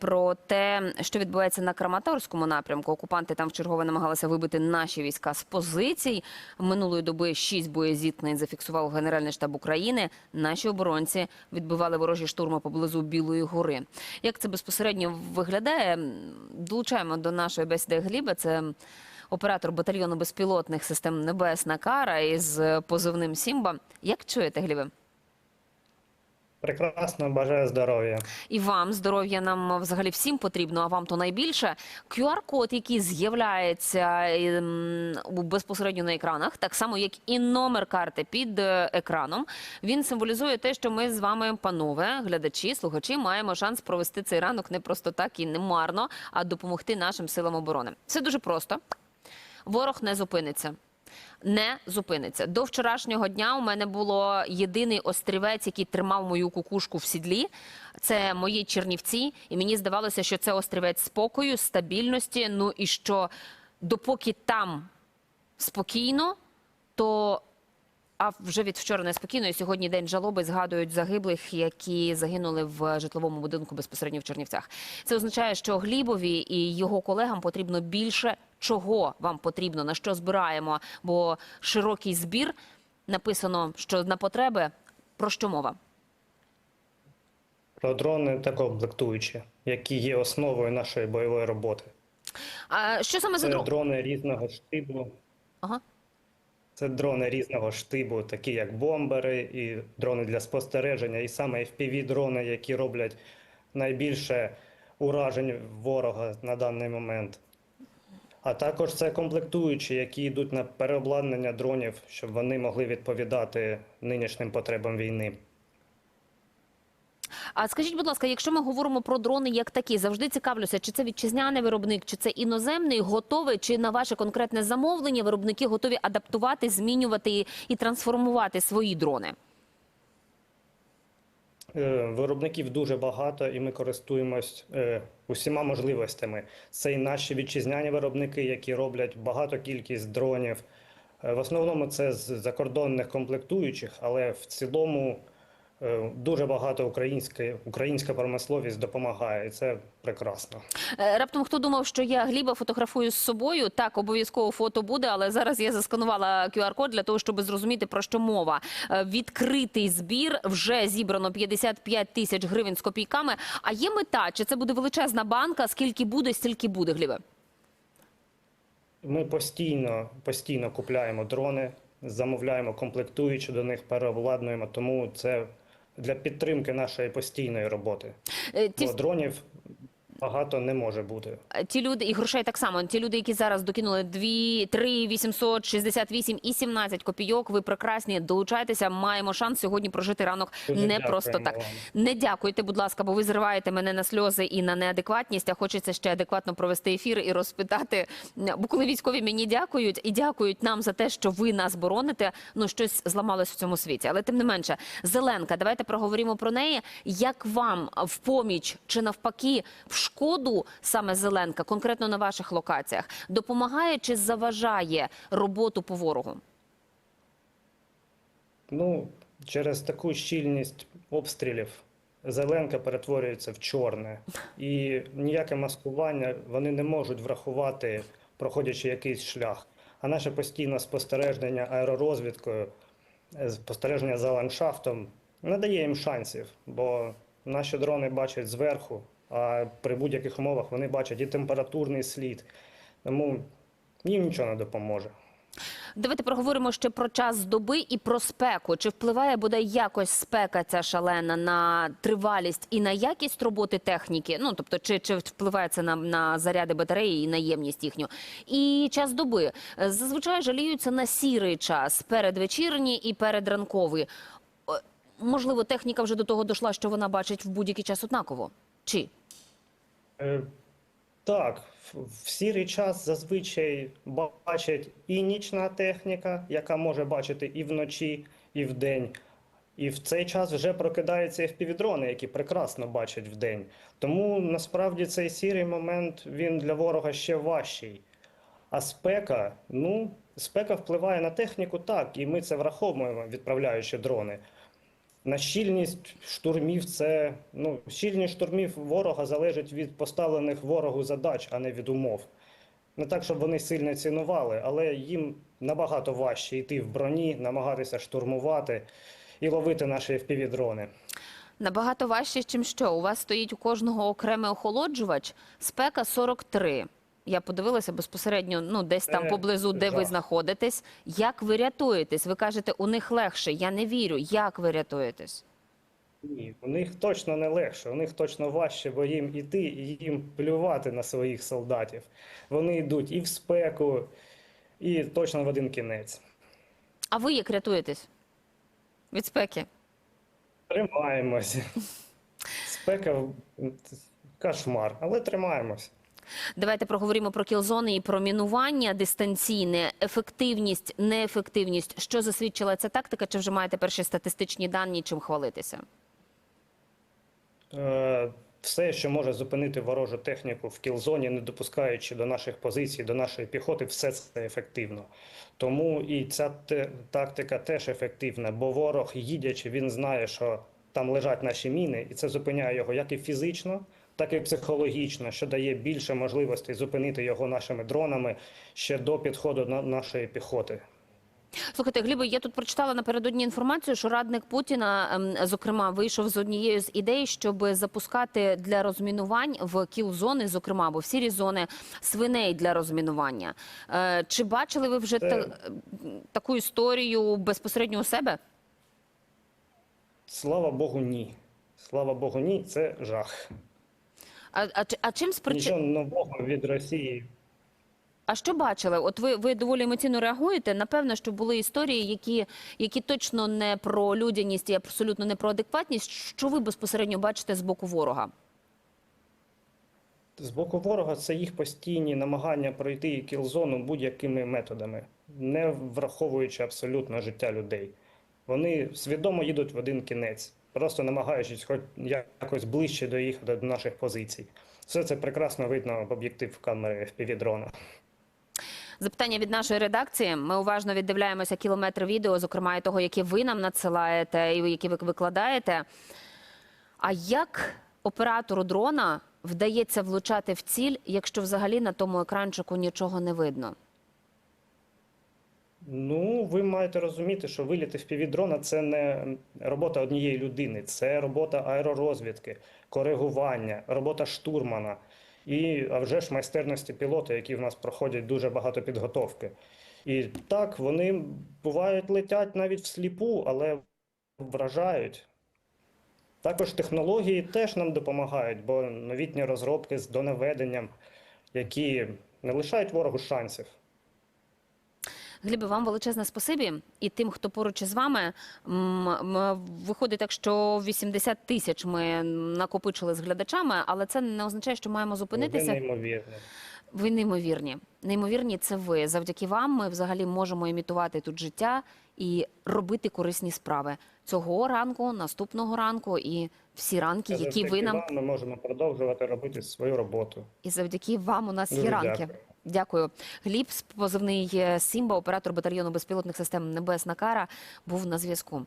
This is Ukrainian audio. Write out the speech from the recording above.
про те, що відбувається на Краматорському напрямку. Окупанти там вчергове намагалися вибити наші війська з позицій. Минулої доби шість боєзіткнень зафіксував Генеральний штаб України. Наші оборонці відбивали ворожі штурми поблизу Білої гори. Як це безпосередньо виглядає? Долучаємо до нашої бесіди Гліба. Це оператор батальйону безпілотних систем Небесна Кара із позивним Сімба. Як чуєте, Глібе? Прекрасно, бажаю здоров'я. І вам здоров'я нам взагалі всім потрібно, а вам то найбільше. QR-код, який з'являється ем, безпосередньо на екранах, так само як і номер карти під е, екраном. Він символізує те, що ми з вами, панове, глядачі, слухачі, маємо шанс провести цей ранок не просто так і не марно, а допомогти нашим силам оборони. Все дуже просто. Ворог не зупиниться. Не зупиниться. До вчорашнього дня у мене було єдиний острівець, який тримав мою кукушку в сідлі. Це мої чернівці, і мені здавалося, що це острівець спокою, стабільності. Ну і що допоки там спокійно, то а вже від вчора неспокійно. І сьогодні день жалоби згадують загиблих, які загинули в житловому будинку безпосередньо в Чернівцях. Це означає, що Глібові і його колегам потрібно більше. Чого вам потрібно, на що збираємо? Бо широкий збір написано, що на потреби про що мова? Про дрони та комплектуючі, які є основою нашої бойової роботи. А що саме за Це дрон? дрони різного штибу. Ага. Це дрони різного штибу, такі як бомбери, і дрони для спостереження, і саме FPV-дрони, які роблять найбільше уражень ворога на даний момент. А також це комплектуючі, які йдуть на переобладнання дронів, щоб вони могли відповідати нинішнім потребам війни. А скажіть, будь ласка, якщо ми говоримо про дрони як такі, завжди цікавлюся, чи це вітчизняний виробник, чи це іноземний, готовий, чи на ваше конкретне замовлення виробники готові адаптувати, змінювати і, трансформувати свої дрони? Е, Виробників дуже багато, і ми користуємось е, усіма можливостями. Це і наші вітчизняні виробники, які роблять багато кількість дронів. Е, В основному це з закордонних комплектуючих, але в цілому дуже багато української українська промисловість допомагає, і це прекрасно. Е, Раптом хто думав, що я Гліба фотографую з собою? Так, обов'язково фото буде, але зараз я засканувала QR-код для того, щоб зрозуміти про що мова. Е, Відкритий збір вже зібрано 55 тисяч гривень з копійками. А є мета? Чи це буде величезна банка? Скільки буде, стільки буде, Глібе? Ми постійно, постійно купляємо дрони, замовляємо комплектуючі до них, переобладнуємо, тому це для підтримки нашої постійної роботи. Е, Ті дронів багато не може бути. Ті люди і грошей так само. Ті люди, які зараз докинули 2, 3, 868 і 17 копійок. Ви прекрасні. Долучайтеся. Маємо шанс сьогодні прожити ранок Дуже не просто так. вам. Не дякуйте, будь ласка, бо ви зриваєте мене на сльози і на неадекватність. А хочеться ще адекватно провести ефір і розпитати. Бо коли військові мені дякують і дякують нам за те, що ви нас бороните. Ну щось зламалось в цьому світі. Але тим не менше, Зеленка, давайте проговоримо про неї. Як вам в поміч чи навпаки в шкоду саме Зеленка, конкретно на ваших локаціях, допомагає чи заважає роботу по ворогу? Ну, через таку щільність обстрілів зеленка перетворюється в чорне. І ніяке маскування вони не можуть врахувати, проходячи якийсь шлях. А наше постійне спостереження аеророзвідкою, е, спостереження за ландшафтом не дає їм шансів, бо наші дрони бачать зверху, а при будь-яких умовах вони бачать і температурний слід. Тому їм нічого не допоможе. Давайте проговоримо ще про час доби і про спеку. Чи впливає бодай якось спека ця шалена на тривалість і на якість роботи техніки? Ну тобто, чи, чи впливає це на, на заряди батареї і на ємність їхню? І час доби зазвичай жаліються на сірий час передвечірній і передранковий. Можливо, техніка вже до того дійшла, що вона бачить в будь-який час однаково. Чи Так, в- сірий час зазвичай бачать і нічна техніка, яка може бачити і вночі, і вдень. І в цей час вже прокидаються FPV-дрони, які прекрасно бачать вдень. Тому насправді цей сірий момент він для ворога ще важчий. А спека, ну, спека впливає на техніку так, і ми це враховуємо, відправляючи дрони. На щільність штурмів це ну, щільність штурмів ворога залежить від поставлених ворогу задач, а не від умов. Не так, щоб вони сильно цінували, але їм набагато важче йти в броні, намагатися штурмувати і ловити наші FPV-дрони. Набагато важче, чим що. У вас стоїть у кожного окремий охолоджувач, спека 43. Я подивилася безпосередньо, ну десь там Це поблизу, де ви жах. знаходитесь. Як ви рятуєтесь? Ви кажете, у них легше. Я не вірю. Як ви рятуєтесь? Ні, у них точно не легше, у них точно важче, бо їм іти і їм плювати на своїх солдатів. Вони йдуть і в спеку, і точно в один кінець. А ви як рятуєтесь? Від спеки? Тримаємось. Спека кошмар, але тримаємось. Давайте проговоримо про кілзони і про мінування дистанційне, ефективність, неефективність. Що засвідчила ця тактика? Чи вже маєте перші статистичні дані, чим хвалитися? Е, Все, що може зупинити ворожу техніку в кілзоні, не допускаючи до наших позицій, до нашої піхоти, все це ефективно. Тому і ця тактика теж ефективна, бо ворог, їдячи, він знає, що там лежать наші міни, і це зупиняє його як і фізично, так і психологічно, що дає більше можливостей зупинити його нашими дронами ще до підходу на нашої піхоти. Слухайте, Глібо, я тут прочитала напередодні інформацію, що радник Путіна, ем, зокрема, вийшов з однією з ідей, щоб запускати для розмінувань в кіл-зони, зокрема, або в сірі зони свиней для розмінування. Е, Чи бачили ви вже Це- та- таку історію безпосередньо у себе? Слава Богу, ні. Слава Богу, ні, це жах. А, а, а чим спричи... Нічого нового від Росії А що бачили? От ви, ви доволі емоційно реагуєте. Напевно, що були історії, які, які точно не про людяність і абсолютно не про адекватність. Що ви безпосередньо бачите з боку ворога? З боку ворога це їх постійні намагання пройти кілзону будь-якими методами, не враховуючи абсолютно життя людей. Вони свідомо їдуть в один кінець, просто намагаючись хоч якось ближче доїхати до наших позицій. Все це прекрасно видно в об'єктив камери FPV-дрона. Запитання від нашої редакції. Ми уважно віддивляємося кілометр відео, зокрема і того, які ви нам надсилаєте і які ви викладаєте. А як оператору дрона вдається влучати в ціль, якщо взагалі на тому екранчику нічого не видно? Ну, ви маєте розуміти, що виліти FPV-дрона – це не робота однієї людини, це робота аеророзвідки, коригування, робота штурмана і, а вже ж, майстерності пілота, які в нас проходять дуже багато підготовки. І так, вони бувають летять навіть всліпу, але вражають. Також технології теж нам допомагають, бо новітні розробки з донаведенням, які не лишають ворогу шансів. Глібе, вам величезне спасибі і тим, хто поруч із вами. Виходить так, що 80 тисяч ми накопичили з глядачами, але це не означає, що маємо Ви зупинитися. неймовірні. Ви неймовірні. Неймовірні це ви. Завдяки вам ми взагалі можемо імітувати тут життя і робити корисні справи цього ранку, наступного ранку і всі ранки, які Завдяки ви нам вам ми можемо продовжувати робити свою роботу. і завдяки вам у нас Дуже є ранки. дякую. Дякую. Гліб, позивний е, Сімба, оператор батальйону безпілотних систем Небесна Кара, був на зв'язку.